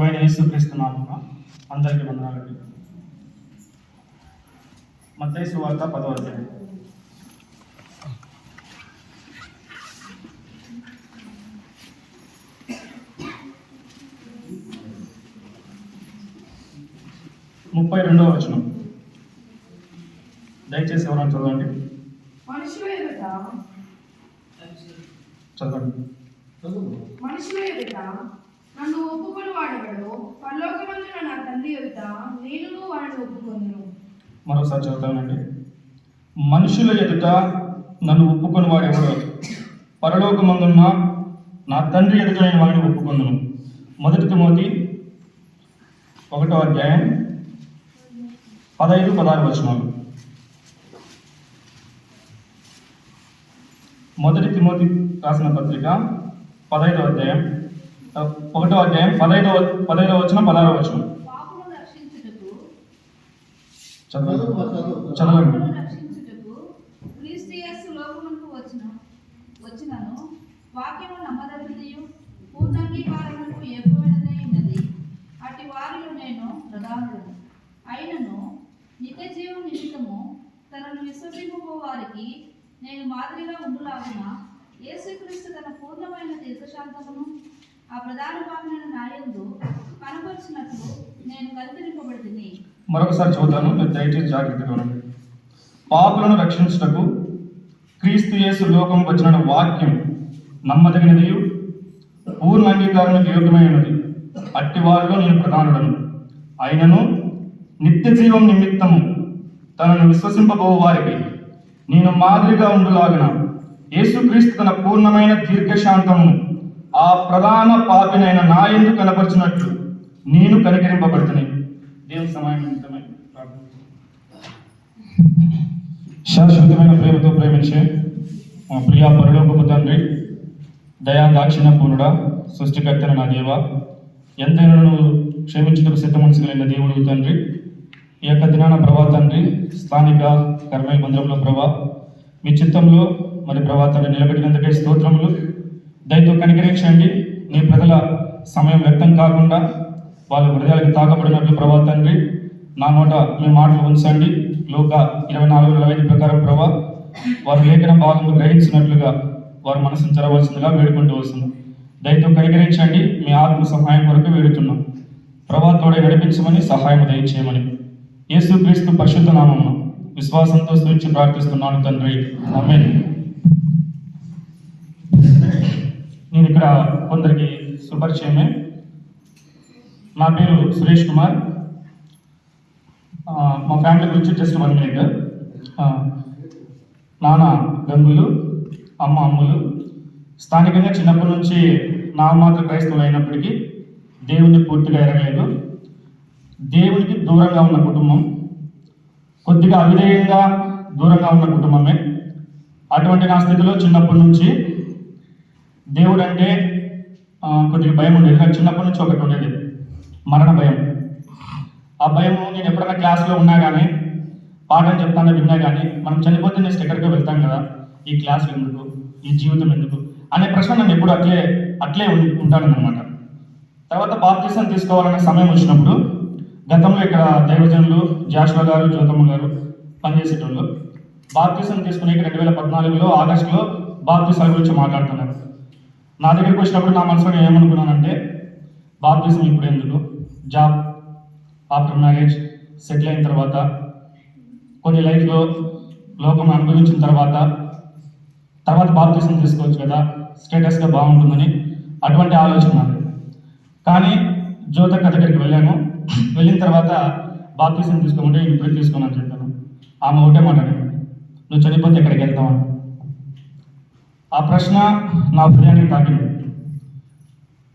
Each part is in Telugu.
ప్రభు యేసుక్రీస్తున్నాము అందరికీ వందనాలండి మత్తయి సువార్త పదో అధ్యాయం. ముప్పై రెండవ వచనం. దయచేసి ఎవరైనా చదవండి. చదవండి. మనుషుల నన్ను ఒప్పుకొని వాడెవడో? పరలోకమందున నా తండ్రి ఎదుట నేను వాడిని ఒప్పుకొను మరోసారి చదువుతానండి. మనుషుల ఎదుట నన్ను ఒప్పుకొని వాడెవడో? పరలోకమందున్న నా తండ్రి ఎదుట నేను వాడిని ఒప్పుకొందును. మొదటి తిమోతి ఒకటో అధ్యాయం పదహైదు పదహారు వచనాలు. మొదటి తిమోతి రాసిన పత్రిక పదహైదో అధ్యాయం ఒకటో అధ్యాయం పదహైదో పదహైదో వచనం పదహారో వచనం. పాపను రక్షించుటకు చదవండి. చదువు. చదవండి. పాపను రక్షించుటకు క్రీస్తు యేసు లోకమునకు వచ్చిన వచ్చినను. వాక్యము నమ్మదగినదియు పూర్ణంగీకారములకు ఏకమైనదై ఉన్నది అట్టి వారిలో నేను అయినను నిత్య జీవం నిమిత్తము తనను విశ్వసింపు వారికి నేను మాదిరిగా ఉండులాగున యేసుక్రీస్తు తన పూర్ణమైన దీర్ఘశాంతమును ఆ ప్రధాన నాయందు కనపరిచినట్లు నేను మరొకసారి చూద్దాను మీరు దయచేసి జాగ్రత్తగా ఉండండి పాపులను రక్షించుటకు క్రీస్తు యేసు లోకం వచ్చిన వాక్యం నమ్మదగినది పూర్ణ అంగీకారానికి యోగ్యమైనది. అట్టి వారిలో నేను ప్రధానుడను. అయినను నిత్య జీవం నిమిత్తము తనను విశ్వసింపబో వారికి నేను మాదిరిగా ఉండులాగిన. యేసుక్రీస్తు తన పూర్ణమైన దీర్ఘశాంతమును ఆ ప్రధాన పాపినైన నా ఎందుకు కనపరిచినట్లు? నేను కనికరింపబడుతున్నాయి దేవుని సమయం శాశ్వతమైన ప్రేమతో ప్రేమించే మా ప్రియా పరలోకపు తండ్రి దయా దాక్షిణ పూర్ణుడా సృష్టికర్తన నా దేవ ఎంతైనా నువ్వు క్షమించుటకు సిద్ధమనసు కలిగిన దేవుడు తండ్రి ఈ యొక్క దినాన ప్రభా తండ్రి స్థానిక కర్మయ మందిరంలో ప్రభా మీ చిత్తంలో మరి ప్రభా తండ్రి నిలబెట్టినందుకే స్తోత్రములు. దయతో కనికరించండి. నీ ప్రజల సమయం వ్యక్తం కాకుండా వాళ్ళ హృదయాలకు తాకబడినట్లు ప్రభా తండ్రి నా నోట మీ మాటలు ఉంచండి. లోక ఇరవై నాలుగు ఇరవై ఐదు ప్రకారం ప్రభా వారు లేఖన భాగంలో గ్రహించినట్లుగా వారు మనసును తెరవలసిందిగా వేడుకుంటూ వస్తుంది దయతో కనికరించండి. మీ ఆత్మ సహాయం కొరకు వేడుతున్నాం. ప్రభా తోడే నడిపించమని సహాయం దయచేయమని. యేసుక్రీస్తు పరిశుద్ధ నామం విశ్వాసంతో స్థుతించి ప్రార్థిస్తున్నాను తండ్రి. ఆమేన్. నేను ఇక్కడ కొందరికి సుపరిచయమే నా పేరు సురేష్ కుమార్. మా ఫ్యామిలీ గురించి జస్ట్ వన్ మినిట్. నాన్న గంగులు అమ్మ అమ్ములు. స్థానికంగా చిన్నప్పటి నుంచి నా మాత్రం క్రైస్తవులు అయినప్పటికీ దేవుని పూర్తిగా ఎరగలేదు. దేవునికి దూరంగా ఉన్న కుటుంబం కొద్దిగా అవిధేయంగా దూరంగా ఉన్న కుటుంబమే. అటువంటి నా స్థితిలో చిన్నప్పటి నుంచి దేవుడు అంటే కొద్దిగా భయం ఉండేది. నాకు చిన్నప్పటి నుంచి ఒకటి ఉండేది. మరణ భయం. ఆ భయం నేను ఎప్పుడైనా క్లాస్లో ఉన్నా కానీ పాఠం చెప్తానో విన్నా కానీ మనం చనిపోతే నెక్స్ట్ ఎక్కడికో వెళ్తాం కదా ఈ క్లాస్ ఎందుకు? ఈ జీవితం ఎందుకు? అనే ప్రశ్న నన్ను ఎప్పుడు అట్లే అట్లే ఉంటాను అనమాట తర్వాత బాప్తీసం తీసుకోవాలనే సమయం వచ్చినప్పుడు గతంలో ఇక్కడ దైవజనులు జాషువా గారు జ్యోతమ్మ గారు పనిచేసేటోళ్ళు బాప్తీసం తీసుకునే రెండు వేల పద్నాలుగులో ఆగస్టులో బాప్తీసాల గురించి మాట్లాడుతున్నారు. నా దగ్గరికి వచ్చినప్పుడు నా మనసులో నేను ఏమనుకున్నానంటే బాప్తీసం ఇప్పుడు ఎందుకు? జాబ్ ఆఫ్టర్ మ్యారేజ్ సెటిల్ అయిన తర్వాత కొన్ని లైఫ్లో లోకం అనుభవించిన తర్వాత తర్వాత బాప్తీసం తీసుకోవచ్చు కదా స్టేటస్గా బాగుంటుందని అటువంటి ఆలోచన కానీ కానీ జ్యోతక్క దగ్గరికి వెళ్ళాను వెళ్ళిన తర్వాత బాప్తీసం తీసుకోమంటే ఇప్పుడు తీసుకోమని తీసుకున్నాను చెప్పాను. ఆమె ఒకటే మాట నువ్వు చనిపోతే ఎక్కడికి వెళ్తావు? ఆ ప్రశ్న నా హృదయానికి తాకింది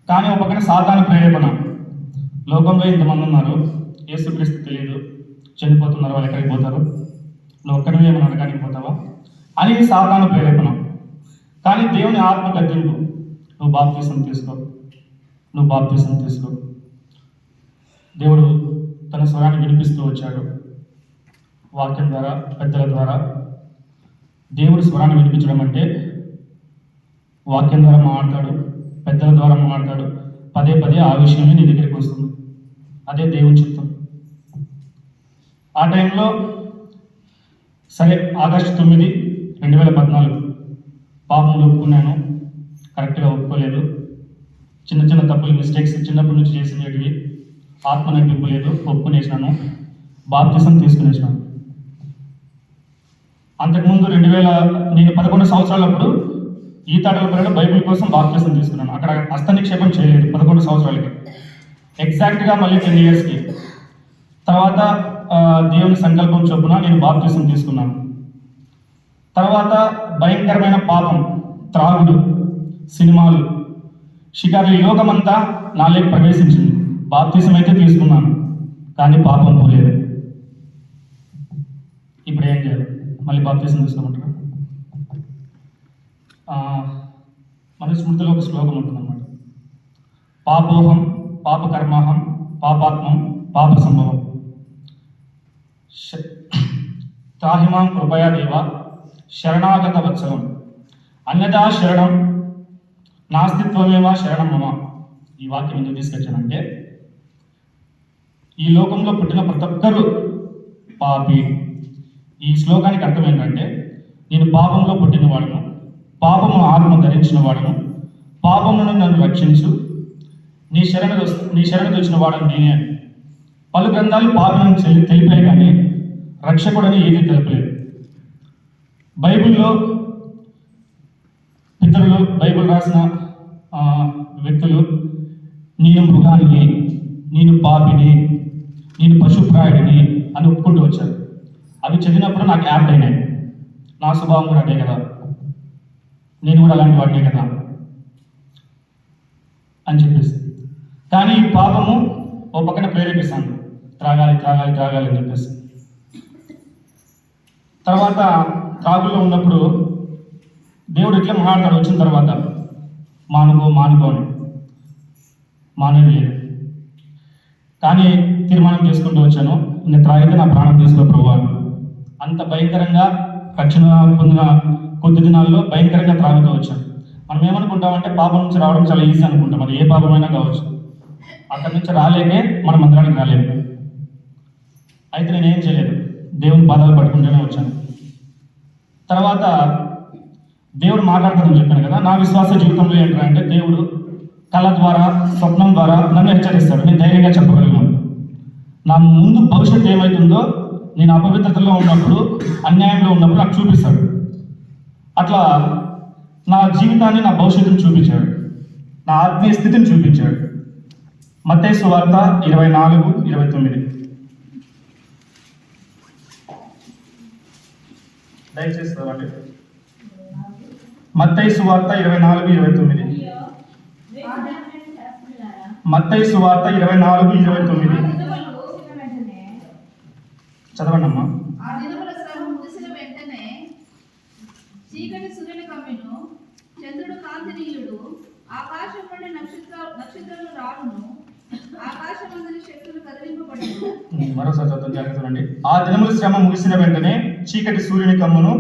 కానీ ఒక పక్కన సాధారణ ప్రేరేపణ. లోకంలో ఇంతమంది ఉన్నారు. యేసుక్రీస్తు తెలియదు. చనిపోతున్నారు వాళ్ళు ఎక్కడికి పోతారు? నువ్వు ఒక్కడివే ఏమైనా అడగానికి పోతావా? అని సాధారణ ప్రేరేపణ. కానీ దేవుని ఆత్మ గద్దెంపు నువ్వు బాప్తీసం తీసుకో. నువ్వు బాప్తీసం తీసుకో. దేవుడు తన స్వరాన్ని వినిపిస్తూ వచ్చాడు. వాక్యం ద్వారా పెద్దల ద్వారా. దేవుడు స్వరాన్ని వినిపించడం అంటే వాక్యం ద్వారా మాట్లాడు పెద్దల ద్వారా మాట్లాడు. పదే పదే ఆ విషయమే నీ దగ్గరికి వస్తుంది. అదే దేవుని చిత్తం. ఆ టైంలో సరే ఆగస్టు తొమ్మిది రెండు వేల పద్నాలుగు. పాపం ఒప్పుకున్నాను. కరెక్ట్గా ఒప్పుకోలేదు. చిన్న చిన్న తప్పులు మిస్టేక్స్ చిన్నప్పటి నుంచి చేసినవి. ఆత్మ నడిపింపలేదు ఒప్పుకునేసినాను. బాప్తిసం తీసుకునేసినాను. అంతకుముందు రెండు వేల నేను పదకొండు సంవత్సరాలప్పుడు ఈతాడలపల్లిలో బైబిల్ కోసం బాప్తిసం తీసుకున్నాను. అక్కడ హస్త నిక్షేపం చేయలేదు పదకొండు సంవత్సరాలకి. ఎగ్జాక్ట్గా మళ్ళీ టెన్ ఇయర్స్కి తర్వాత దేవుని సంకల్పం చొప్పున నేను బాప్తిసం తీసుకున్నాను. తర్వాత భయంకరమైన పాపం త్రాగుడు సినిమాలు. షికారు యోగం అంతా నాలోకి ప్రవేశించింది. బాప్తిసం అయితే తీసుకున్నాను కానీ పాపం పోలేదు. ఇప్పుడు ఏం చేయాలి? మళ్ళీ బాప్తిసం తీసుకోమంటారు మనుస్మృతిలో మన ఒక శ్లోకం ఉంటుందన్నమాట. పాపోహం పాపకర్మాహం పాపాత్మం పాప సంభవం శ- తాహిమాం కృపయా దేవ శరణాగత వత్సలం అన్యదా శరణం నాస్తిత్వమేవా శరణం మమ. ఈ వాక్యం ఎందుకు తీసుకొచ్చానంటే ఈ లోకంలో పుట్టిన ప్రతి ఒక్కరూ పాపి. ఈ శ్లోకానికి అర్థం ఏంటంటే నేను పాపంలో పుట్టిన వాళ్ళను పాపము ఆత్మ ధరించిన వాడను. పాపమును నుండి నన్ను రక్షించు. నీ శరణ నీ శరణకు వచ్చిన వాడని నేనే పలు గ్రంథాలు పాపలను తెలిపాయి కానీ రక్షకుడని ఏది తెలపలేదు. బైబిల్లో పితరులు బైబిల్ రాసిన వ్యక్తులు నేను మృగాన్ని నేను పాపిని నేను పశుప్రాయుడిని అని ఒప్పుకుంటూ వచ్చారు. అవి చదివినప్పుడు నాకు యాప్ట్ అయినాయి. నా స్వభావం కూడా అదే కదా. నేను కూడా అలాంటి వాడినే కదా అని చెప్పేసి. కానీ ఈ పాపము ఓ పక్కన ప్రేరేపిస్తాను. త్రాగాలి త్రాగాలి త్రాగాలి అని చెప్పేసి. తర్వాత త్రాగుల్లో ఉన్నప్పుడు దేవుడు ఇట్లా మాట్లాడతాడు. వచ్చిన తర్వాత మానుకో మానుకో అని మానేది లేదు. కానీ తీర్మానం చేసుకుంటూ వచ్చాను. నేను త్రాగితే నా ప్రాణం తీసుకో ప్రభు అంత భయంకరంగా రక్షణ పొందిన కొద్ది దినాల్లో భయంకరంగా త్రాగుతూ వచ్చాను మనం ఏమనుకుంటామంటే పాపం నుంచి రావడం చాలా ఈజీ అనుకుంటాం. అది ఏ పాపమైనా కావచ్చు. అక్కడి నుంచి రాలేకే మనం మందిరానికి రాలేము. అయితే నేను ఏం చేయలేదు. దేవుని పాదాలు పట్టుకుంటూనే వచ్చాను. తర్వాత దేవుడు మాట్లాడతానని చెప్పాను కదా నా విశ్వాస జీవితంలో ఏంటంటే దేవుడు కళ ద్వారా స్వప్నం ద్వారా నన్ను హెచ్చరిస్తాడు. నేను ధైర్యంగా చెప్పగలను. నా ముందు భవిష్యత్తు ఏమవుతుందో నేను అపవిత్రతలో ఉన్నప్పుడు అన్యాయంలో ఉన్నప్పుడు నాకు చూపిస్తాడు. అట్లా నా జీవితాన్ని నా భవిష్యత్తును చూపించాడు. నా ఆత్మీయ స్థితిని చూపించాడు. మత్తయి వార్త ఇరవై నాలుగు ఇరవై తొమ్మిది. దయచేసి చదవండి. మత్తైసు వార్త ఇరవై నాలుగు ఇరవై తొమ్మిది. మత్తైసు వార్త ఇరవై నాలుగు ఇరవై తొమ్మిది. చదవండి అమ్మా ఆ దినముల శ్రమ ముగిసిన వెంటనే చీకటి సూర్యుని కమ్మిను చంద్రుడు కాంతినీయుడు ఆకాశం నుండి నక్షత్ర నక్షత్రాలు రాడును. ఆకాశమందుని శక్తులు కదిలింపబడును. మరోసారి చదువు జాగ్రత్త చూడండి ఆ దినముల శ్రమ ముగిసిన వెంటనే చీకటి సూర్యుని కమ్మును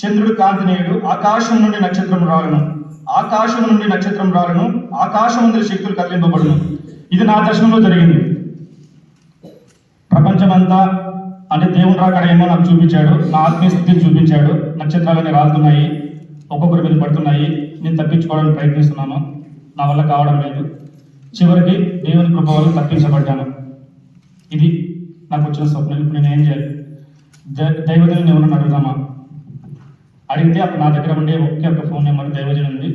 చంద్రుడు కాంతినేయుడు ఆకాశం నుండి నక్షత్రం రాలను ఆకాశం నుండి నక్షత్రం రాలను ఆకాశం నుండి శక్తులు కదిలింపబడును. ఇది నా దర్శనంలో జరిగింది. ప్రపంచమంతా అంటే దేవుని రాకడ ఏమో నాకు చూపించాడు. నా ఆత్మీయ స్థితిని చూపించాడు. నక్షత్రాలని రాలుతున్నాయి. ఒక్కొక్కరి మీద పడుతున్నాయి. నేను తప్పించుకోవడానికి ప్రయత్నిస్తున్నాను. నా వల్ల కావడం లేదు. చివరికి దేవుని కృప వల్ల తప్పించబడ్డాను. ఇది నాకు వచ్చిన స్వప్నం. ఇప్పుడు నేను ఏం చేయాలి? ద- దైవజనుని ఎవరన్నా అడుగుదామా? అడిగితే అప్పుడు నా దగ్గర ఉండే ఒకే ఒక ఫోన్ నెంబర్ దైవజనం ఉంది.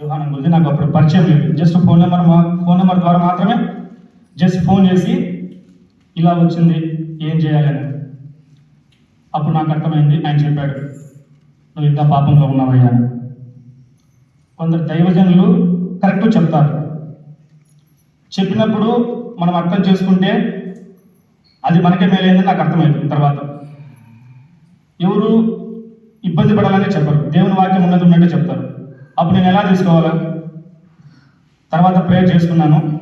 వ్యవహారం గురించి నాకు అప్పుడు పరిచయం లేదు. జస్ట్ ఫోన్ నెంబర్ మా ఫోన్ నెంబర్ ద్వారా మాత్రమే జస్ట్ ఫోన్ చేసి ఇలా వచ్చింది. ఏం చేయాలి అని. అప్పుడు నాకు అర్థమైంది. ఆయన చెప్పాడు నువ్వు ఇంకా పాపంలో ఉన్నావయ్యా. కొందరు దైవజనులు కరెక్ట్ చెప్తారు. చెప్పినప్పుడు మనం అర్థం చేసుకుంటే అది మనకే మేలైందని నాకు అర్థమైంది తర్వాత. ఎవరు ఇబ్బంది పడాలని చెప్పరు. దేవుని వాక్యం ఉన్నది ఉన్నట్టే చెప్తారు. అప్పుడు నేను ఎలా తీసుకోవాలా తర్వాత ప్రేయర్ చేసుకున్నాను.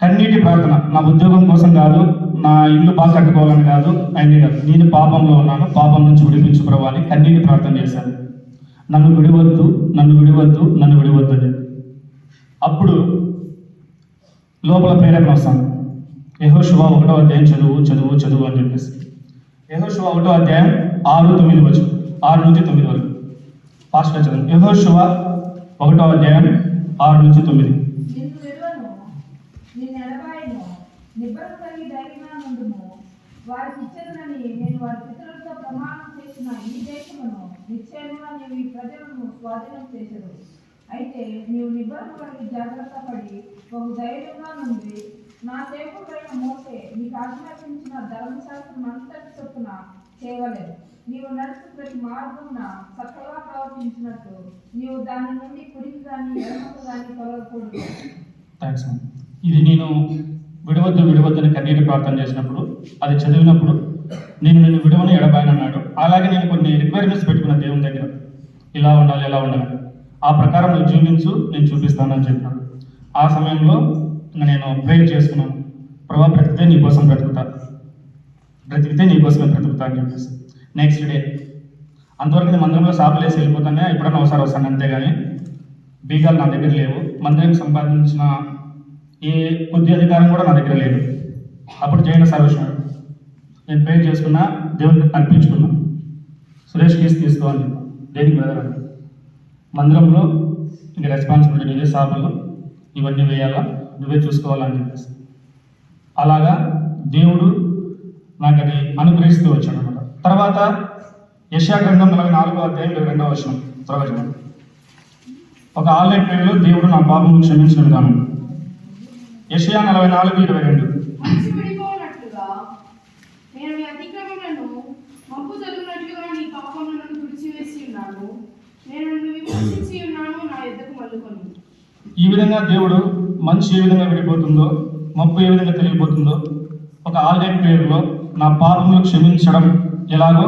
కన్నీటి ప్రార్థన. నా ఉద్యోగం కోసం కాదు నా ఇల్లు బాగా కట్టుకోవాలని కాదు అన్ని కాదు నేను పాపంలో ఉన్నాను పాపం నుంచి విడిపించు ప్రభావాలి కన్నీటి ప్రార్థన చేశాను. నన్ను విడివద్దు నన్ను విడివద్దు నన్ను విడివద్దు అని. అప్పుడు లోపల ప్రేరేపణ వస్తాను యెహోషువ ఒకటో అధ్యాయం చదువు చదువు చదువు అని చెప్పేసి. యెహోషువ ఒకటో అధ్యాయం ఆరు తొమ్మిది వచ్చు ఆరు నుంచి తొమ్మిది వరకు. ఫాస్ట్గా చదువు. యెహోషువ ఒకటో అధ్యాయం ఆరు నుంచి తొమ్మిది నిన్ను విడువను నిన్ను ఎడబాయను నిబ్బరం కలిగి ధైర్యంగా నుండుము వారికి ఇచ్చేదనని నేను వారి పితరులతో ప్రమాణం చేసిన ఈ దేశమును నిశ్చయముగా నీవు ఈ ప్రజలను స్వాధీనం చేసేది అయితే నీవు నిబ్బరం కలిగి జాగ్రత్త పడి ఒక ధైర్యంగా నుండి నా సేవకుడైన మోసే నీకు ఆజ్ఞాపించిన ధర్మశాస్త్రం అంతటి చొప్పున చేయవలేదు. నీవు నడుచు ప్రతి మార్గమున చక్కగా ప్రవర్తించినట్టు నీవు దాని నుండి కుడికి కానీ ఎడమకు కానీ తొలగకూడదు ఇది నేను విడవద్దు విడవద్దని కన్నీటి ప్రార్థన చేసినప్పుడు అది చదివినప్పుడు నేను నేను విడవని ఎడబాయనన్నాడు. అలాగే నేను కొన్ని రిక్వైర్మెంట్స్ పెట్టుకున్న దేవుని దగ్గర. ఇలా ఉండాలి ఇలా ఉండాలి. ఆ ప్రకారం నువ్వు జీవించు నేను చూపిస్తానని చెప్పాను ఆ సమయంలో నేను ప్రేర్ చేసుకున్నాను ప్రభా బ్రతికితే నీ కోసం బ్రతుకుతా. బ్రతికితే నీ కోసమే బ్రతుకుతా అని చెప్పేసి. నెక్స్ట్ డే అంతవరకు నేను మందిరంలో షాపులు వేసి వెళ్ళిపోతానే ఎప్పుడన్నా ఒకసారి వస్తాను అంతేగాని బీగాలు నా దగ్గర లేవు. మందిరం సంపాదించిన ఏ కొద్ది అధికారం కూడా నా దగ్గర లేదు. అప్పుడు జైన సర్వేశ్వరుడు నేను ప్రే చేసుకున్నా దేవునికి అర్పించుకున్నా సురేష్ కేసు తీసుకోవాలి. దేనికి బ్రదర్ మందిరంలో ఇంక రెస్పాన్సిబిలిటీ నీదే సాపలు ఇవన్నీ వేయాలా? నువ్వే చూసుకోవాలని చెప్పేసి. అలాగా దేవుడు నాకు అది అనుగ్రహిస్తూ వచ్చాడు అనమాట తర్వాత యశా గ్రంథం నలభై నాలుగో అధ్యాయం రెండవ వర్షం త్వరగా ఒక ఆన్లైన్ పేరులో దేవుడు నా పాపం క్షమించిన విధానం. యషయా నలభై నాలుగు ఇరవై రెండు. ఈ విధంగా దేవుడు మంచి ఏ విధంగా విడిపోతుందో మబ్బు ఏ విధంగా తెలియబోతుందో ఒక ఆన్లైన్ పేరులో నా పాపములు క్షమించడం ఎలాగో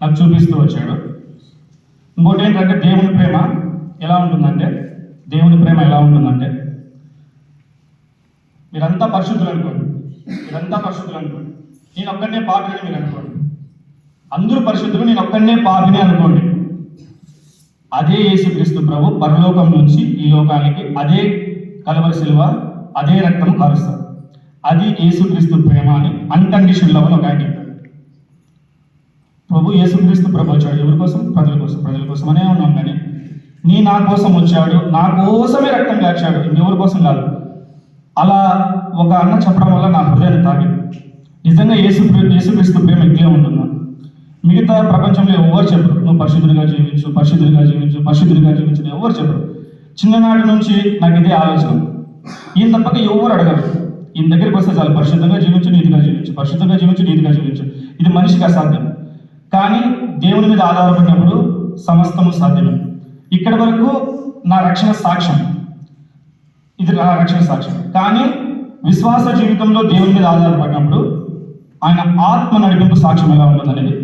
నాకు చూపిస్తూ వచ్చాడు. ఇంకోటి ఏంటంటే దేవుని ప్రేమ ఎలా ఉంటుందంటే దేవుని ప్రేమ ఎలా ఉంటుందంటే మీరంతా పరిశుద్ధులు అనుకోండి. మీరంతా పరిశుద్ధులు అనుకోండి. నేను ఒక్కడనే పాపిని మీరు అనుకోండి. అందరూ పరిశుద్ధులు నేను ఒక్కడనే పాపిని అనుకోండి. అదే యేసుక్రీస్తు ప్రభు పరలోకం నుంచి ఈ లోకానికి అదే కలవరి శిలువ అదే రక్తం కారుస్తారు. అది యేసుక్రీస్తు ప్రేమ అని అన్కండిషన్ లెవెల్ ఒక ఆయన చెప్పాడు ప్రభు యేసుక్రీస్తు ప్రభు వచ్చాడు ఎవరి కోసం? ప్రజల కోసం ప్రజల కోసమనే ఉన్నాం కానీ నీ నా కోసం వచ్చాడు నా కోసమే రక్తం కాచాడు ఇంకెవరి కోసం కాదు. అలా ఒక అన్న చెప్పడం వల్ల నా హృదయాన్ని తాగింది నిజంగా యేసు యేసుక్రీస్తు ప్రేమ ఇట్లే ఉంటున్నా మిగతా ప్రపంచంలో ఎవరు చెప్పరు నువ్వు పరిశుద్ధుడిగా జీవించు పరిశుద్ధుడిగా జీవించు పరిశుద్ధుడిగా జీవించు ఎవరు చెప్పరు. చిన్ననాటి నుంచి నాకు ఇదే ఆలోచన. ఈయన తప్పక ఎవరు అడగరు. ఈయన దగ్గరికి వస్తే చాలు పరిశుద్ధంగా జీవించు నీతిగా జీవించు పరిశుద్ధంగా జీవించు నీతిగా జీవించు. ఇది మనిషికి అసాధ్యం. కానీ దేవుని మీద ఆధారపడినప్పుడు సమస్తము సాధ్యమే. ఇక్కడి వరకు నా రక్షణ సాక్ష్యం. ఇది నా రక్షణ సాక్ష్యం. కానీ విశ్వాస జీవితంలో దేవుని మీద ఆధారపడినప్పుడు ఆయన ఆత్మ నడిపింపు సాక్ష్యం ఎలా ఉంటుందనేది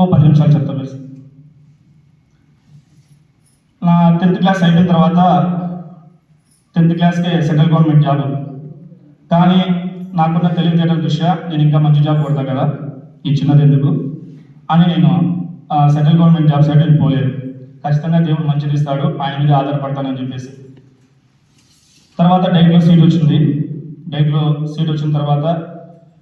ఓ పది నిమిషాలు చెప్తాను నా టెన్త్ క్లాస్ అయిపోయిన తర్వాత టెన్త్ క్లాస్కే సెంట్రల్ గవర్నమెంట్ జాబ్. కానీ నాకున్న తెలివితేటల దృష్ట్యా నేను ఇంకా మంచి జాబ్ కొడతా కదా. ఈ చిన్నది ఎందుకు? అని నేను సెంట్రల్ గవర్నమెంట్ జాబ్ సైడ్ నేను పోలేదు ఖచ్చితంగా దేవుడు మంచిది ఇస్తాడు ఆయన మీద ఆధారపడతానని చెప్పేసి. తర్వాత డైట్లో సీట్ వచ్చింది. డైట్లో సీట్ వచ్చిన తర్వాత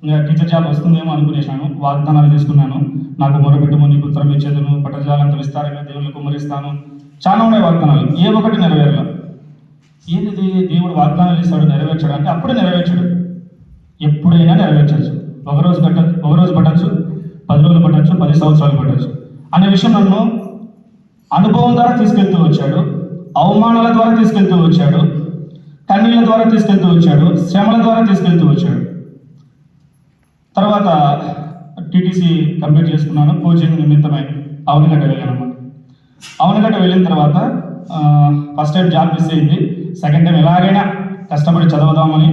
ఇంకా టీచర్ జాబ్ వస్తుందేమో అనుకునేసాను వాగ్దానాలు తీసుకున్నాను నాకు మొరపెట్టుము నీకు ఉత్తరం ఇచ్చేదను పట్టజాలంత విస్తారంగా దేవుళ్ళు కుమ్మరిస్తాను. చాలా ఉన్నాయి వాగ్దానాలు. ఏ ఒకటి నెరవేరలా. ఏంటిది? దేవుడు వాగ్దానాలు ఇస్తాడు నెరవేర్చాడు అంటే అప్పుడే నెరవేర్చాడు. ఎప్పుడైనా నెరవేర్చచ్చు ఒకరోజు కట్ట ఒకరోజు పట్టచ్చు పది రోజులు పట్టచ్చు పది సంవత్సరాలు పట్టచ్చు. అనే విషయం నన్ను అనుభవం ద్వారా తీసుకెళ్తూ వచ్చాడు. అవమానాల ద్వారా తీసుకెళ్తూ వచ్చాడు. కన్నీళ్ళ ద్వారా తీసుకెళ్తూ వచ్చాడు శ్రమల ద్వారా తీసుకెళ్తూ వచ్చాడు. తర్వాత టీటీసీ కంప్లీట్ చేసుకున్నాను కోచింగ్ నిమిత్తమై అవనిగడ్డ వెళ్ళాను అవనిగడ్డ వెళ్ళిన తర్వాత ఫస్ట్ టైం జాబ్ మిస్ అయింది. సెకండ్ టైం ఎలాగైనా కష్టపడి చదవదామని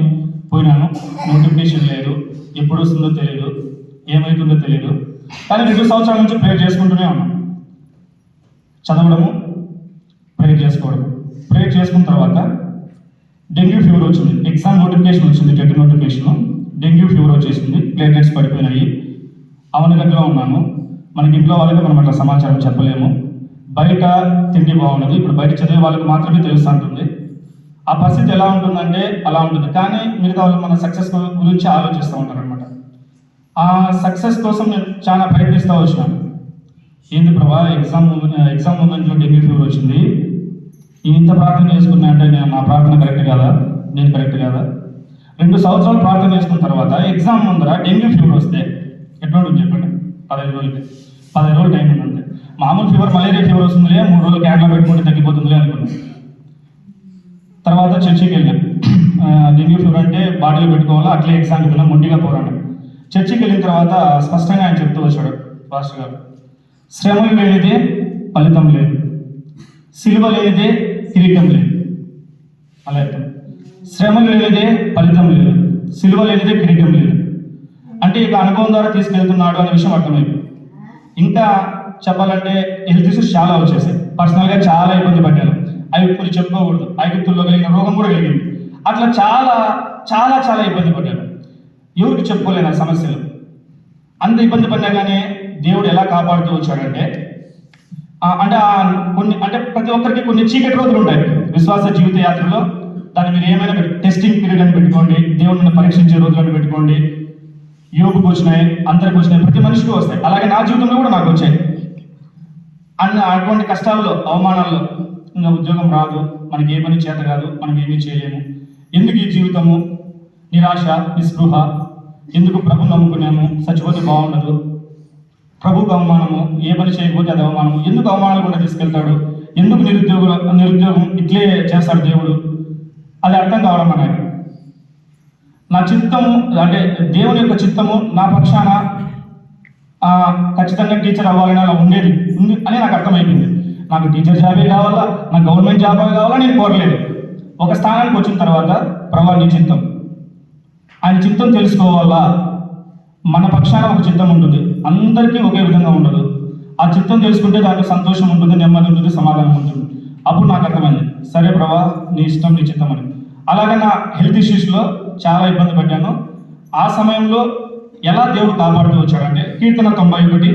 పోయినాను. నోటిఫికేషన్ లేదు ఎప్పుడు వస్తుందో తెలియదు ఏమవుతుందో తెలియదు కానీ రెండు సంవత్సరాల నుంచి ప్రేర్ చేసుకుంటూనే ఉన్నాను. చదవడము ప్రేర్ చేసుకోవడము. ప్రేర్ చేసుకున్న తర్వాత డెంగ్యూ ఫీవర్ వచ్చింది. ఎగ్జామ్ నోటిఫికేషన్ వచ్చింది టెట్ నోటిఫికేషన్. డెంగ్యూ ఫీవర్ వచ్చేసింది ప్లేటెట్స్ పడిపోయినాయి. అవనగడ్డలో ఉన్నాను మనకి ఇంట్లో వాళ్ళకి మనం అట్లా సమాచారం చెప్పలేము. బయట తిండి బాగున్నది ఇప్పుడు బయట చదివే వాళ్ళకి మాత్రమే తెలుస్తూ ఉంటుంది. ఆ పరిస్థితి ఎలా ఉంటుందంటే అలా ఉంటుంది. కానీ మిగతా వాళ్ళు మన సక్సెస్ గురించి ఆలోచిస్తూ ఉంటారు అనమాట ఆ సక్సెస్ కోసం నేను చాలా ప్రయత్నిస్తూ వచ్చినాను. ఏంది ప్రభా ఎగ్జామ్ ఎగ్జామ్ మూమెంట్లో డెంగ్యూ ఫీవర్ వచ్చింది. నేను ఇంత ప్రార్థన చేసుకున్నా అంటే నేను నా ప్రార్థన కరెక్ట్ కాదా? నేను కరెక్ట్ కాదా? రెండు సంవత్సరాలు ప్రార్థన చేసుకున్న తర్వాత ఎగ్జామ్ ముందర డెంగ్యూ ఫీవర్ వస్తే ఎటువంటి చెప్పండి? పదహైదు రోజులకి పదహైదు రోజులు టైం ఉంది మామూలు ఫీవర్ మలేరియా ఫీవర్ వస్తుందిలే మూడు రోజులు క్యాట్లో పెట్టుకుంటే తగ్గిపోతుందిలే అనుకున్నాను తర్వాత చర్చికి వెళ్ళాను డెంగ్యూ ఫీవర్ అంటే బాటిల్ పెట్టుకోవాలా అట్లే ఎగ్జామ్ వెళ్ళాం మొండిగా పోరాడు చర్చికి వెళ్ళిన తర్వాత స్పష్టంగా ఆయన చెప్తూ వచ్చాడు పాస్టర్ గారు. శ్రమలు లేనిదే ఫలితం లేదు. సిలువ లేనిదే కిరీటం లేదు అలా అర్థం శ్రమలు లేనిదే ఫలితం లేదు. సిలువ లేనిదే కిరీటం లేదు. అంటే ఇక అనుభవం ద్వారా తీసుకెళ్తున్నాడు అనే విషయం అర్థమైంది. ఇంకా చెప్పాలంటే హెల్త్ ఇష్యూస్ చాలా వచ్చేసాయి. పర్సనల్గా చాలా ఇబ్బంది పడ్డాను. అవి చెప్పుకోకూడదు ఐగుప్తుల్లో కలిగిన రోగం కూడా కలిగింది. అట్లా చాలా చాలా చాలా ఇబ్బంది పడ్డాను. ఎవరికి చెప్పుకోలేను ఆ సమస్యలు. అంత ఇబ్బంది పడినా కానీ దేవుడు ఎలా కాపాడుతూ వచ్చాడంటే అంటే కొన్ని అంటే ప్రతి ఒక్కరికి కొన్ని చీకటి రోజులు ఉంటాయి. విశ్వాస జీవిత యాత్రలో. దాన్ని మీరు ఏమైనా టెస్టింగ్ పీరియడ్ అని పెట్టుకోండి. దేవుడిని పరీక్షించే రోజులను పెట్టుకోండి. యోగుకు వచ్చినాయి అందరికి వచ్చినాయి ప్రతి మనిషికి వస్తాయి. అలాగే నా జీవితంలో కూడా నాకు వచ్చాయి. అన్న అటువంటి కష్టాల్లో అవమానాల్లో ఇంకా ఉద్యోగం రాదు. మనకి ఏ పని చేత కాదు. మనం ఏమీ చేయలేము. ఎందుకు ఈ జీవితము? నిరాశ నిస్పృహ. ఎందుకు ప్రభు నమ్ముకున్నాము? చచ్చిపోతే బాగుండదు. ప్రభుకు అవమానము ఏ పని చేయకపోతే అది అవమానము. ఎందుకు అవమానాలు కూడా తీసుకెళ్తాడు? ఎందుకు నిరుద్యోగ నిరుద్యోగం ఇట్లే చేస్తాడు దేవుడు? అది అర్థం కావడం అనేది. నా చిత్తము అంటే దేవుని యొక్క చిత్తము నా పక్షాన ఖచ్చితంగా టీచర్ అవ్వాలని అలా ఉండేది. ఉంది అని నాకు అర్థమైపోయింది. నాకు టీచర్ జాబే కావాలా? నాకు గవర్నమెంట్ జాబే కావాలా? నేను కోరలేదు. ఒక స్థానానికి వచ్చిన తర్వాత ప్రభా నీ చిత్తం. ఆయన చిత్తం తెలుసుకోవాలా? మన పక్షాన ఒక చిత్తం ఉంటుంది. అందరికీ ఒకే విధంగా ఉండదు. ఆ చిత్తం తెలుసుకుంటే దాంట్లో సంతోషం ఉంటుంది నెమ్మది ఉంటుంది సమాధానం ఉంటుంది. అప్పుడు నాకు అర్థమైంది. సరే ప్రభా నీ ఇష్టం నీ చిత్తం అని. అలాగే నా హెల్త్ ఇష్యూస్లో చాలా ఇబ్బంది పడ్డాను. ఆ సమయంలో ఎలా దేవుడు కాపాడుతూ వచ్చాడంటే కీర్తన తొంభై ఒకటి.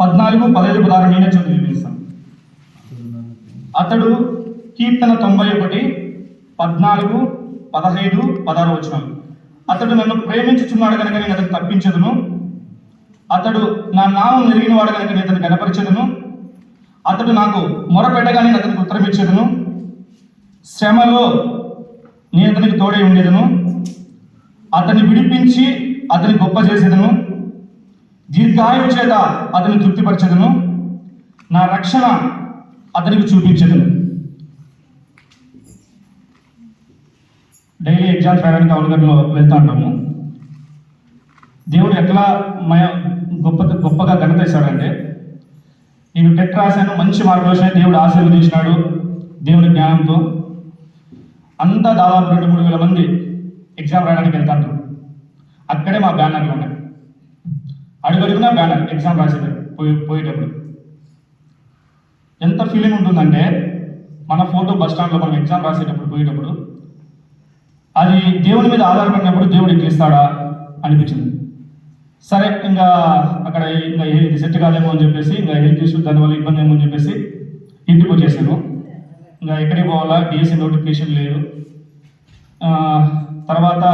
పద్నాలుగు పదహైదు పదహారు నేనే చదివి వినిపిస్తాను అతడు కీర్తన తొంభై ఒకటి పద్నాలుగు పదహైదు పదహారు వచ్చిన అతడు నన్ను ప్రేమించుచున్నాడు కనుక నేను అతను తప్పించదును. అతడు నా నామం జరిగిన వాడు కనుక నేను అతను కనపరచదును అతడు నాకు మొరపెట్టగానే నేను అతనికి ఉత్తరం ఇచ్చేదను శ్రమలో నేను అతనికి తోడై ఉండేదను. అతన్ని విడిపించి అతని గొప్ప చేసేదను. దీర్ఘాయువు చేత అతని తృప్తిపరిచేదను. నా రక్షణ అతనికి చూపించేదను. డైలీ ఎగ్జామ్స్ రాయడానికి అవనగర్లో వెళ్తా ఉంటాము. దేవుడు ఎట్లా మయ గొప్ప గొప్పగా ఘనత ఇస్తాడంటే నేను టెట్ రాశాను మంచి మార్కులు వచ్చినాయి దేవుడు ఆశీర్వదించినాడు దేవుని జ్ఞానంతో. అంతా దాదాపు రెండు మూడు వేల మంది ఎగ్జామ్ రాయడానికి వెళ్తాంటారు అక్కడే మా బ్యానర్లు ఉన్నాయి. అడుగడుగునా బ్యానర్ ఎగ్జామ్ రాసేది పోయి పోయేటప్పుడు. ఎంత ఫీలింగ్ ఉంటుందంటే మన ఫోటో బస్ స్టాండ్లో మనం ఎగ్జామ్ రాసేటప్పుడు పోయేటప్పుడు అది దేవుని మీద ఆధారపడినప్పుడు దేవుడు ఎక్కిస్తాడా ఇస్తాడా అనిపించింది. సరే ఇంకా అక్కడ ఇంకా ఏది ఇది సెట్ కాదేమో అని చెప్పేసి ఇంకా హెల్త్ ఇష్యూ దానివల్ల ఇబ్బంది ఏమో అని చెప్పేసి ఇంటికి వచ్చేసాను. ఇంకా ఎక్కడికి పోవాలా? డిఎస్సీ నోటిఫికేషన్ లేదు. తర్వాత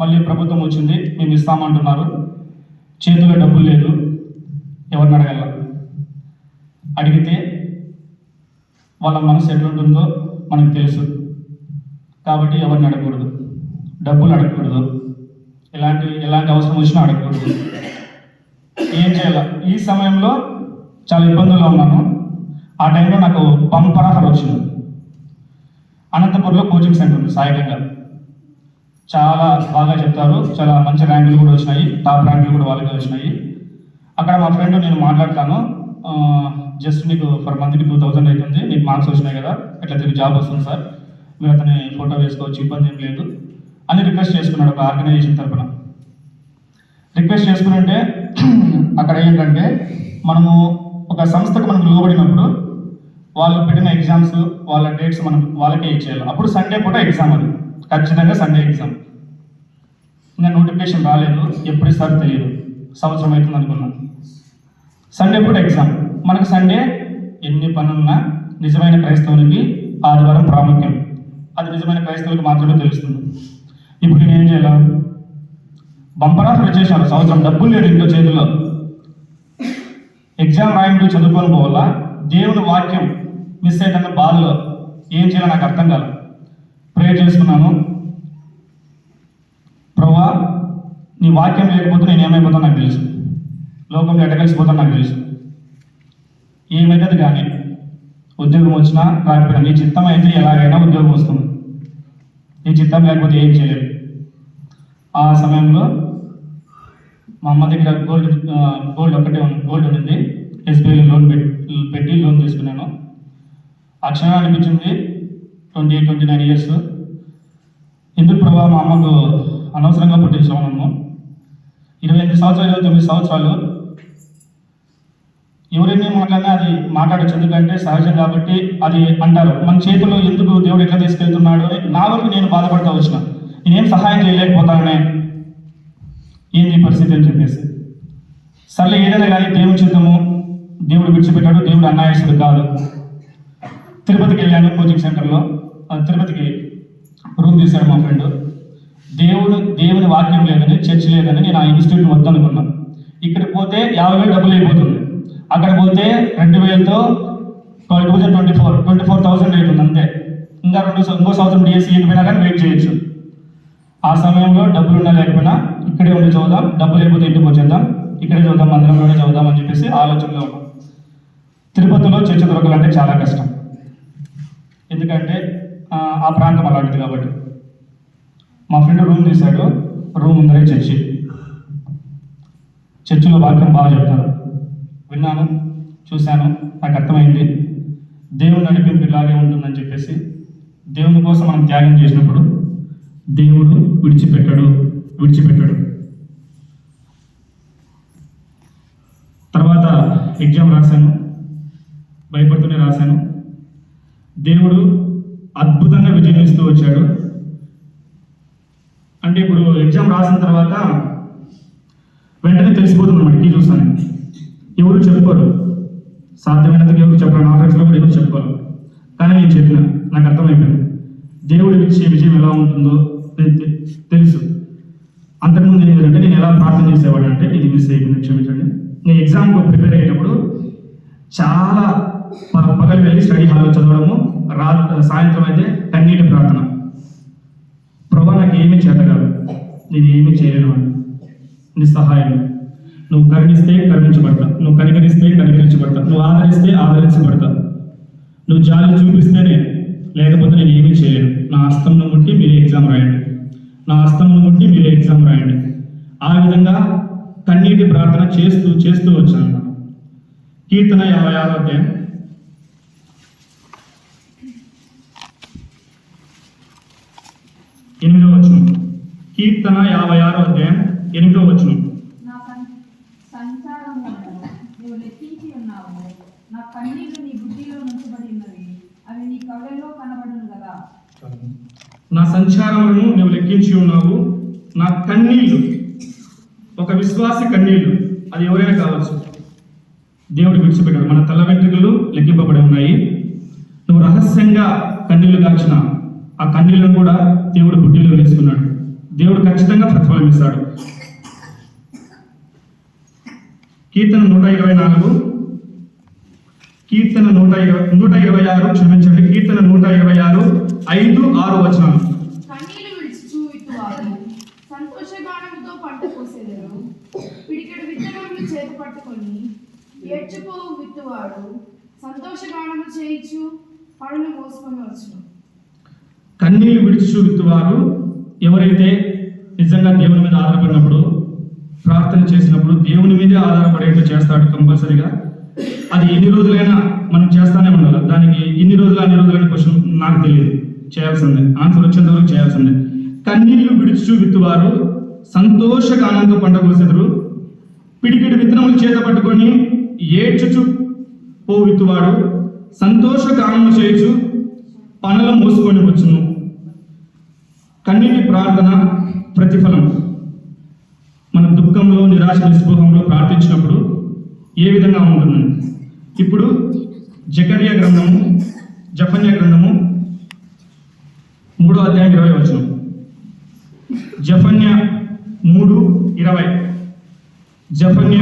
మళ్ళీ ప్రభుత్వం వచ్చింది మేము ఇస్తామంటున్నారు. చేతిలో డబ్బులు లేదు. ఎవరిని అడగల? అడిగితే వాళ్ళ మనసు ఎట్లుంటుందో మనకు తెలుసు. కాబట్టి ఎవరిని అడగకూడదు. డబ్బులు అడగకూడదు. ఎలాంటి ఎలాంటి అవసరం వచ్చినా అడగకూడదు. ఏం చేయాలి? ఈ సమయంలో చాలా ఇబ్బందుల్లో ఉన్నాను. ఆ టైంలో నాకు పంపరాహర్ వచ్చింది. అనంతపూర్లో కోచింగ్ సెంటర్ ఉంది సాయిగంగా చాలా బాగా చెప్తారు. చాలా మంచి ర్యాంకులు కూడా వచ్చినాయి. టాప్ ర్యాంకులు కూడా వాళ్ళకి వచ్చినాయి. అక్కడ మా ఫ్రెండ్ నేను మాట్లాడతాను. జస్ట్ నీకు ఫర్ మంత్కి టూ థౌజండ్ అవుతుంది. నీకు మార్క్స్ వచ్చినాయి కదా. ఎట్లా తిరిగి జాబ్ వస్తుంది సార్. మీరు అతని ఫోటో వేసుకోవచ్చు. ఇబ్బంది ఏం లేదు. అని రిక్వెస్ట్ చేసుకున్నాడు ఒక ఆర్గనైజేషన్ తరఫున రిక్వెస్ట్ చేసుకున్నంటే అక్కడ ఏంటంటే మనము ఒక సంస్థకు మనం లోబడినప్పుడు వాళ్ళు పెట్టిన ఎగ్జామ్స్ వాళ్ళ డేట్స్ మనం వాళ్ళకే ఇచ్చేయాలి. అప్పుడు సండే పూట ఎగ్జామ్ అది. ఖచ్చితంగా సండే ఎగ్జామ్. ఇంకా నోటిఫికేషన్ రాలేదు. ఎప్పుడు ఇస్తారు తెలియదు. సంవత్సరం అవుతుంది అనుకున్నాను సండే పూట ఎగ్జామ్. మనకు సండే ఎన్ని పనులున్నా నిజమైన క్రైస్తవునికి ఆదివారం ప్రాముఖ్యం. అది నిజమైన క్రైస్తవులకు మాత్రమే తెలుస్తుంది. ఇప్పుడు నేను ఏం చేయాలి? బంపర్ చేశాను సంవత్సరం డబ్బులు లేదు ఇంకో చేతిలో. ఎగ్జామ్ రాయండి చదువుకోని పోవాలా? దేవుని వాక్యం మిస్ అయ్యిందన్న బాధలో ఏం చేయాలో నాకు అర్థం కాదు ప్రేయర్ చేసుకున్నాను. ప్రభా నీ వాక్యం లేకపోతే నేను ఏమైపోతాను నాకు తెలుసు. లోకంలో ఎటకలిసిపోతాను నాకు తెలుసు. ఏమైతుంది కానీ ఉద్యోగం వచ్చినా రాకపోయినా నీ చిత్తం అయితే ఎలాగైనా ఉద్యోగం వస్తుంది. నీ చిత్తం లేకపోతే ఏం చేయలేదు ఆ సమయంలో మా అమ్మ దగ్గర గోల్డ్ గోల్డ్ ఒకటే ఉంది గోల్డ్ ఉంది ఎస్బీఐలో లోన్ పెట్టి పెట్టి లోన్ తీసుకున్నాను. ఆ క్షణం అనిపించింది. Twenty twenty nine years. ఎందుకు ప్రభావ మా అమ్మకు అనవసరంగా పుట్టించాము నన్ను ఇరవై ఎనిమిది సంవత్సరాలు ఇరవై తొమ్మిది సంవత్సరాలు. ఎవరైనా మాట్లాడినా అది మాట్లాడచ్చు. ఎందుకంటే సహజం కాబట్టి అది అంటారు. మన చేతిలో ఎందుకు దేవుడు ఎట్లా తీసుకెళ్తున్నాడు అని నా వరకు నేను బాధపడతా వచ్చిన. నేనేం సహాయం చేయలేకపోతాననే ఏంది పరిస్థితి అని చెప్పేసి. సర్లే ఏదైనా కానీ దేవుని చిత్తము దేవుడు విడిచిపెట్టాడు దేవుడు అన్నాయసుడు కాదు. తిరుపతికి వెళ్ళాను కోచింగ్ సెంటర్లో. తిరుపతికి రూమ్ తీశాడు మా ఫ్రెండ్. దేవుడు దేవుని వాక్యం లేదని చర్చ్ లేదని నేను ఆ ఇన్స్టిట్యూట్ మొత్తం అనుకున్నాను. ఇక్కడికి పోతే యాభై వేలు డబ్బులు అయిపోతుంది. అక్కడ పోతే రెండు వేలతో two twenty four twenty four thousand అవుతుంది అంతే. ఇంకా రెండు ఇంకో సంవత్సరం డిఎస్సీ వెళ్ళిపోయినా కానీ వెయిట్ చేయొచ్చు. ఆ సమయంలో డబ్బులు ఉన్నా లేకపోయినా ఇక్కడే ఉండి చదువుదాం డబ్బు లేకపోతే ఇంటికి వచ్చేద్దాం ఇక్కడే చదువుదాం మందిరంలోనే చదువుదాం అని చెప్పేసి ఆలోచనలో ఉన్నాం. తిరుపతిలో చర్చ దొరకాలంటే చాలా కష్టం. ఎందుకంటే ఆ, ప్రాంతం అలాంటిది కాబట్టి. మా ఫ్రెండ్ రూమ్ తీశాడు రూమ్ ఉందరే చర్చి. చర్చిలో వాక్యం బాగా చెప్తారు. విన్నాను చూశాను నాకు అర్థమైంది. దేవుని నడిపింపు ఇలాగే ఉంటుందని చెప్పేసి దేవుని కోసం మనం త్యాగం చేసినప్పుడు దేవుడు విడిచిపెట్టాడు విడిచిపెట్టాడు. తర్వాత ఎగ్జామ్ రాశాను భయపడుతూనే రాశాను. దేవుడు అద్భుతంగా విజయం ఇస్తూ వచ్చాడు. అంటే ఇప్పుడు ఎగ్జామ్ రాసిన తర్వాత వెంటనే తెలిసిపోతుంది అన్నమాట కీ చూస్తాను ఎవరు చెప్పుకోరు. సాధ్యమైనందుకు ఎవరు చెప్పరు నా ఫ్రెండ్స్లో కూడా ఎవరు చెప్పుకోరు. కానీ నేను చెప్పిన నాకు అర్థమైపోయింది. దేవుడు ఇచ్చే విజయం ఎలా ఉంటుందో తె- తెలుసు. అంతకుముందు ఏంటంటే నేను ఎలా ప్రార్థన చేసేవాడు అంటే ఇది మిస్ అయిపోయింది క్షమించండి. నేను ఎగ్జామ్కి ప్రిపేర్ అయ్యేటప్పుడు చాలా పగలు వెళ్ళి స్టడీ హాల్లో చదవడము రా సాయంత్రం అయితే కన్నీటి ప్రార్థన. ప్రభా నాకు ఏమీ చేత కాదు నేను ఏమీ చేయలేను అని. నిస్సహాయం నువ్వు కరుణిస్తే కరుణించబడతా. నువ్వు కనికరిస్తే కనికరించబడతా. నువ్వు ఆదరిస్తే ఆదరించబడతా. నువ్వు జాలి చూపిస్తేనే లేకపోతే నేను ఏమీ చేయలేను. నా హస్తంను ముట్టి మీరే ఎగ్జామ్ రాయండి. నా హస్తంను ముట్టి మీరే ఎగ్జామ్ రాయండి. ఆ విధంగా కన్నీటి ప్రార్థన చేస్తూ చేస్తూ వచ్చాను. కీర్తన యాభై ఆరో అధ్యాయం. ఎనిమిదో వచనం. కీర్తన యాభై ఆరో అధ్యాయం. ఎనిమిదో వచనం. నా కన్నీళ్ళు నీ బుద్ధిలో నుంచబడి కనబడును కదా. నా సంచారములను నువ్వు లెక్కించి ఉన్నావు. నా కన్నీళ్ళు ఒక విశ్వాసి కన్నీళ్ళు అది ఎవరైనా కావచ్చు. దేవుడు విడిచిపెట్టాడు. మన తల వెంట్రుకలు లెక్కింపబడి ఉన్నాయి. నువ్వు రహస్యంగా కన్నీళ్ళు కాచిన ఆ కన్నీళ్ళను కూడా దేవుడు బుడ్డిలో వేసుకున్నాడు. దేవుడు ఖచ్చితంగా ప్రతిఫలం ఇస్తాడు. కీర్తన నూట ఇరవై నాలుగు. కీర్తన నూట ఇరవై నూట ఇరవై ఆరు క్షమించండి కీర్తన నూట ఇరవై ఆరు ఐదు ఆరు వచనాలు. విత్తువాడు. సంతోషగానము చేయించు మోసుకొని వచ్చును. కన్నీళ్ళు విడిచి విత్తువారు ఎవరైతే నిజంగా దేవుని మీద ఆధారపడినప్పుడు ప్రార్థన చేసినప్పుడు దేవుని మీదే ఆధారపడేట్టు చేస్తాడు కంపల్సరీగా. అది ఎన్ని రోజులైనా మనం చేస్తానే ఉండాలి. దానికి ఇన్ని రోజులు అన్ని రోజులైన క్వశ్చన్ నాకు తెలియదు. చేయాల్సిందే. ఆన్సర్ వచ్చేంత వరకు చేయాల్సిందే. కన్నీళ్ళు విడిచి విత్తువారు సంతోషగానంతో పంట కోసెదరు పిడికిడి విత్తనములు చేత పట్టుకొని ఏడ్చుచు పో విత్తువాడు సంతోషగానము చేయుచు పనులు మోసుకొని వచ్చును. కన్నీటి ప్రార్థన ప్రతిఫలం. మన దుఃఖంలో నిరాశ నిస్పృహంలో ప్రార్థించినప్పుడు ఏ విధంగా ఉంటుందని ఇప్పుడు జకర్య గ్రంథము జపన్య గ్రంథము మూడో అధ్యాయం ఇరవై వచ్చిన జఫన్య మూడు ఇరవై. జఫన్య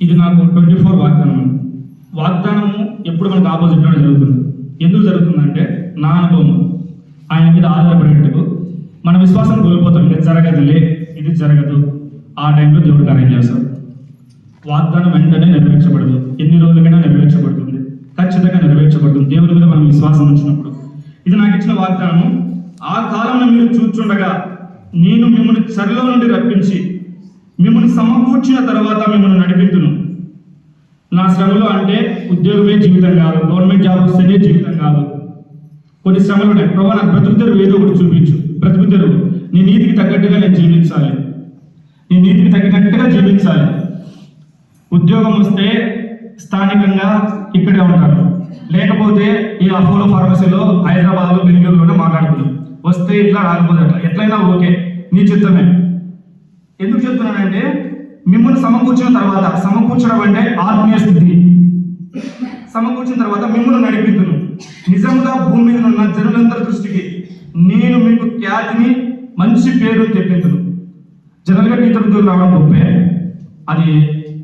ఇది నాకు ట్వంటీ ఫోర్ వాగ్దానం వాగ్దానము ఎప్పుడు మనకు ఆపోజిట్లోనే జరుగుతుంది. ఎందుకు జరుగుతుందంటే నా అనుభవం ఆయన మీద ఆధారపడేట్టుకు మన విశ్వాసం కోల్పోతాం. ఇది జరగదులే ఇది జరగదు. ఆ టైంలో దేవుడు కార్యం చేస్తాడు. వాగ్దానం వెంటనే నెరవేర్చబడదు. ఎన్ని రోజులకైనా నెరవేర్చబడుతుంది. ఖచ్చితంగా నెరవేర్చబడుతుంది. దేవుని మీద మనం విశ్వాసం ఉంచినప్పుడు. ఇది నాకు ఇచ్చిన వాగ్దానం ఆ కాలంలో మీరు చూచుండగా నేను మిమ్మల్ని చెరలో నుండి రప్పించి మిమ్మల్ని సమకూర్చిన తర్వాత మిమ్మల్ని నడిపిద్దును నా శ్రమలు అంటే ఉద్యోగమే జీవితం కాదు గవర్నమెంట్ జాబ్ వస్తేనే జీవితం కాదు. కొన్ని శ్రమలు ఉన్నాయి. ప్రభావ నాకు బ్రతుకు తెరువు ఏదో ఒకటి చూపించు. బ్రతుకు తెరువు. నీ నీతికి తగ్గట్టుగా నేను జీవించాలి. నీ నీతికి తగ్గట్టుగా జీవించాలి. ఉద్యోగం వస్తే స్థానికంగా ఇక్కడే ఉంటాను. లేకపోతే ఈ అపోలో ఫార్మసీలో హైదరాబాద్లో బెంగళూరులోనే మాట్లాడుతున్నాం వస్తే ఇట్లా రాకపోతే అట్లా ఎట్లయినా ఓకే. నీ చిత్తమే. ఎందుకు చెప్తున్నానంటే మిమ్మల్ని సమకూర్చిన తర్వాత సమకూర్చడం అంటే ఆత్మీయ స్థితి సమకూర్చిన తర్వాత మిమ్మల్ని నడిపిద్దును. నిజంగా భూమి మీద ఉన్న జనులందరి దృష్టికి నేను మీకు ఖ్యాతిని మంచి పేరు తెప్పించును. జనరల్గా టీచర్ ఉద్యోగం రావడం గొప్పే. అది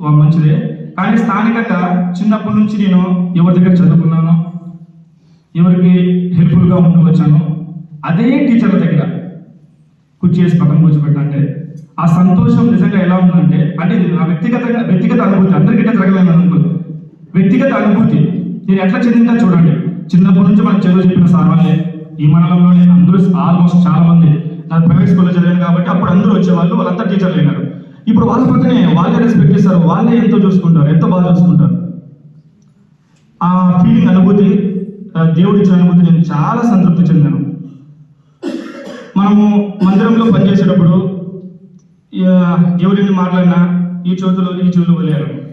ఒక మంచిదే. కానీ స్థానికంగా చిన్నప్పటి నుంచి నేను ఎవరి దగ్గర చదువుకున్నాను ఎవరికి హెల్ప్ఫుల్గా ఉంటూ వచ్చాను అదే టీచర్ల దగ్గర. కుర్చీ వేసి పక్కన కూర్చోబెట్టంటే ఆ సంతోషం నిజంగా ఎలా ఉందంటే అంటే ఇది నా వ్యక్తిగతంగా వ్యక్తిగత అనుభూతి అందరికీ జరగలేదు అనుభూతి వ్యక్తిగత అనుభూతి. నేను ఎట్లా చెందిందా చూడండి. చిన్నప్పటి నుంచి మనకు చదువు చెప్పిన సార్ వాళ్ళే ఈ మండలంలోనే అందరూ ఆల్మోస్ట్ చాలా మంది నాకు ప్రైవేట్ స్కూల్లో చదివాను కాబట్టి అప్పుడు అందరూ వచ్చేవాళ్ళు వాళ్ళంతా టీచర్లు అయినారు. ఇప్పుడు వాళ్ళ పక్కనే వాళ్ళే రెస్పెక్ట్ చేస్తారు. వాళ్ళే ఎంతో చూసుకుంటారు ఎంతో బాగా చూసుకుంటారు. ఆ ఫీలింగ్ అనుభూతి ఆ దేవుడి అనుభూతి నేను చాలా సంతృప్తి చెందాను. మనము మందిరంలో పనిచేసేటప్పుడు ఎవరిని మాట్లాడినా ఈ చోతులు ఈ చెవులు వదిలేరు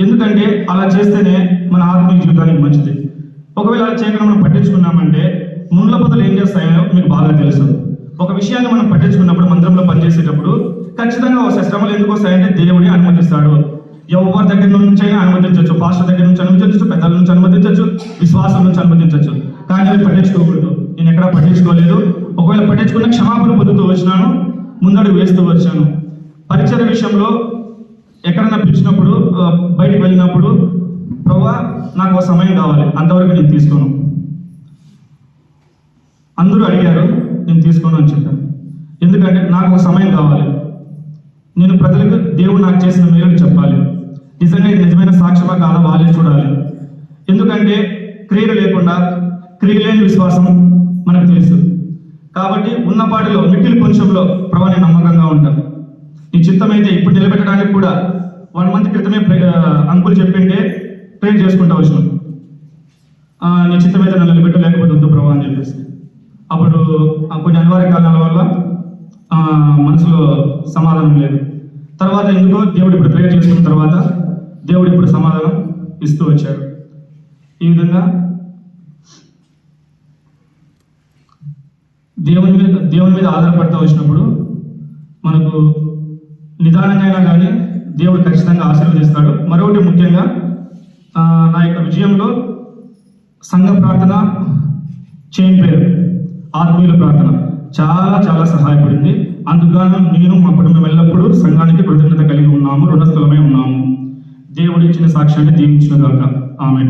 ఎందుకంటే అలా చేస్తేనే మన ఆత్మీయ జీవితానికి మంచిది. ఒకవేళ అలా చేయకుండా మనం పట్టించుకున్నామంటే ముండ్ల పొదలు ఏం చేస్తాయో మీకు బాగా తెలుసు. ఒక విషయాన్ని మనం పట్టించుకున్నప్పుడు మందిరంలో పనిచేసేటప్పుడు ఖచ్చితంగా వస్తాయి శ్రమలు ఎందుకు వస్తాయంటే దేవుడే అనుమతిస్తాడు. ఎవరి దగ్గర నుంచి అయినా అనుమతించవచ్చు. పాస్టర్ దగ్గర నుంచి అనుమతించవచ్చు. పెద్దల నుంచి అనుమతించవచ్చు. విశ్వాసం నుంచి అనుమతించవచ్చు. కానీ అవి పట్టించుకోకూడదు. నేను ఎక్కడా పట్టించుకోలేదు. ఒకవేళ పట్టించుకున్న క్షమాపణ పొందుతూ వచ్చినాను ముందడుగు వేస్తూ వచ్చాను. పరిచయ విషయంలో ఎక్కడన్నా పిలిచినప్పుడు బయటికి వెళ్ళినప్పుడు ప్రభా నాకు ఒక సమయం కావాలి అంతవరకు నేను తీసుకోను. అందరూ అడిగారు నేను తీసుకోను అని చెప్పాను ఎందుకంటే నాకు ఒక సమయం కావాలి. నేను ప్రజలకు దేవుడు నాకు చేసిన మేలు చెప్పాలి. నిజంగా ఇది నిజమైన సాక్ష్యమా కాదా వాళ్ళే చూడాలి. ఎందుకంటే క్రియలు లేకుండా క్రియ లేని విశ్వాసం మనకు తెలుసు. కాబట్టి ఉన్నపాటిలో మిగిలి కొంచెంలో ప్రభా నేను నమ్మకంగా ఉంటాను. నీ చిత్తమైతే ఇప్పుడు నిలబెట్టడానికి కూడా వన్ మంత్ క్రితమే అంకులు చెప్పింటే ప్రేర్ చేసుకుంటా వచ్చినాం. నీ నీ చిత్తమైతే నన్ను నిలబెట్టు లేకపోతే వద్దు ప్రభా అని చెప్పేసి. అప్పుడు కొన్ని అనివార్య కారణాల వల్ల మనసులో సమాధానం లేదు. తర్వాత ఎందుకో దేవుడు ఇప్పుడు ప్రేర్ చేసుకున్న తర్వాత దేవుడు ఇప్పుడు సమాధానం ఇస్తూ వచ్చాడు. ఈ విధంగా దేవుని మీద దేవుని మీద ఆధారపడతా వచ్చినప్పుడు మనకు నిదానంగా కానీ దేవుడు ఖచ్చితంగా ఆశీర్వదిస్తాడు. మరొకటి ముఖ్యంగా నా యొక్క విజయంలో సంఘ ప్రార్థన చైన్ పేరు ఆత్మీయుల ప్రార్థన చాలా చాలా సహాయపడింది. అందుకని నేను మా కుటుంబం ఎల్లప్పుడూ సంఘానికి కృతజ్ఞత కలిగి ఉన్నాము రుణస్థలమై ఉన్నాము. దేవుడు ఇచ్చిన సాక్ష్యాన్ని దీవించిన గాక. ఆమె